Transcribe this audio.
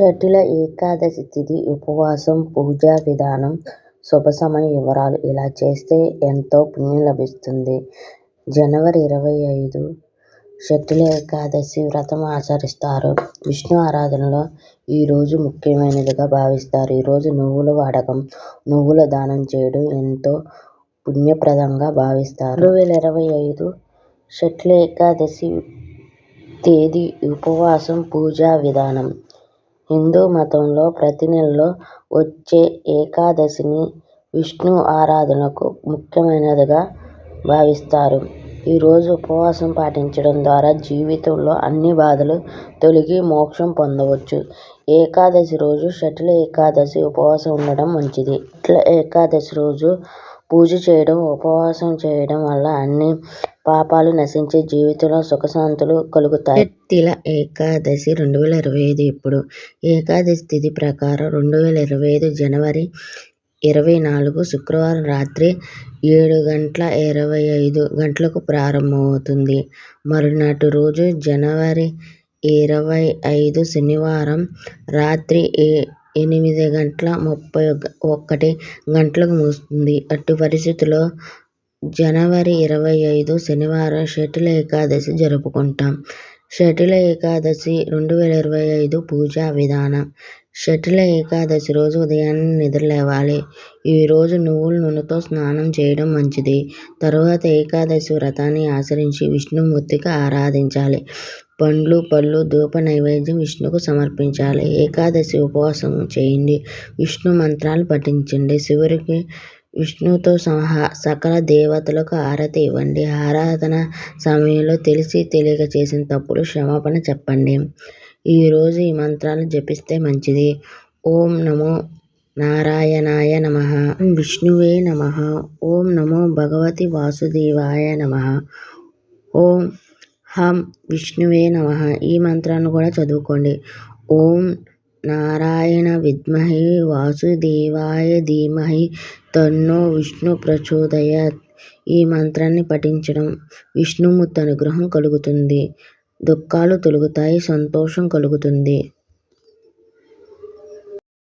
షటిల ఏకాదశి తిథి ఉపవాసం పూజా విధానం శుభ సమయ వివరాలు ఇలా చేస్తే ఎంతో పుణ్యం లభిస్తుంది. జనవరి ఇరవై ఐదు షటిల ఏకాదశి వ్రతం ఆచరిస్తారు. విష్ణు ఆరాధనలో ఈరోజు ముఖ్యమైనదిగా భావిస్తారు. ఈరోజు నువ్వుల వాడకం, నువ్వుల దానం చేయడం ఎంతో పుణ్యప్రదంగా భావిస్తారు. రెండు వేల ఇరవై ఐదు షట్ల ఏకాదశి తేదీ ఉపవాసం పూజా విధానం హిందూ మతంలో ప్రతి నెలలో వచ్చే ఏకాదశిని విష్ణు ఆరాధనకు ముఖ్యమైనదిగా భావిస్తారు. ఈ రోజు ఉపవాసం పాటించడం ద్వారా జీవితంలో అన్ని బాధలు తొలగి మోక్షం పొందవచ్చు. ఏకాదశి రోజు షటిల్ ఏకాదశి ఉపవాసం ఉండడం మంచిది. షష్ఠి ఏకాదశి రోజు పూజ చేయడం, ఉపవాసం చేయడం వల్ల అన్ని పాపాలు నశించి జీవితంలో సుఖశాంతులు కలుగుతాయి. తిల ఏకాదశి రెండు వేల ఇరవై ఐదు ఎప్పుడు? ఏకాదశి తిథి ప్రకారం రెండు వేల ఇరవై ఐదు జనవరి ఇరవై నాలుగు శుక్రవారం రాత్రి ఏడు గంటల ఇరవై ఐదు గంటలకు ప్రారంభమవుతుంది. మరునాటి రోజు జనవరి ఇరవై ఐదు శనివారం రాత్రి ఎనిమిది గంటల ముప్పై ఒకటి గంటలకు ముగుస్తుంది. అట్టి పరిస్థితుల్లో జనవరి ఇరవై ఐదు శనివారం షటిల్ ఏకాదశి జరుపుకుంటాం. షటిల ఏకాదశి రెండు వేల ఇరవై ఐదు పూజా విధానం షటిల ఏకాదశి రోజు ఉదయాన్నే నిద్రలేవాలి. ఈ రోజు నువ్వుల నూనెతో స్నానం చేయడం మంచిది. తరువాత ఏకాదశి వ్రతాన్ని ఆచరించి విష్ణుమూర్తికి ఆరాధించాలి. పండ్లు, పళ్ళు ధూప నైవేద్యం విష్ణుకు సమర్పించాలి. ఏకాదశి ఉపవాసం చేయండి. విష్ణు మంత్రాలు పఠించండి. శివుడికి, విష్ణువుతో సహా సకల దేవతలకు హారతి ఇవ్వండి. ఆరాధన సమయంలో తెలిసి తెలియక చేసిన తప్పులు క్షమాపణ చెప్పండి. ఈ రోజు ఈ మంత్రాలను జపిస్తే మంచిది. ఓం నమో నారాయణాయ నమః ఓం విష్ణువే నమః ఓం నమో భగవతి వాసుదేవాయ నమః ఓం హం విష్ణువే నమః ఈ మంత్రాన్ని కూడా చదువుకోండి. ఓం నారాయణ విద్మహే వాసుదేవాయ ధీమహి తన్నో విష్ణు ప్రచోదయాత్ ఈ మంత్రాన్ని పఠించడం విష్ణుమూర్తి అనుగ్రహం కలుగుతుంది. దుఃఖాలు తొలగుతాయి. సంతోషం కలుగుతుంది.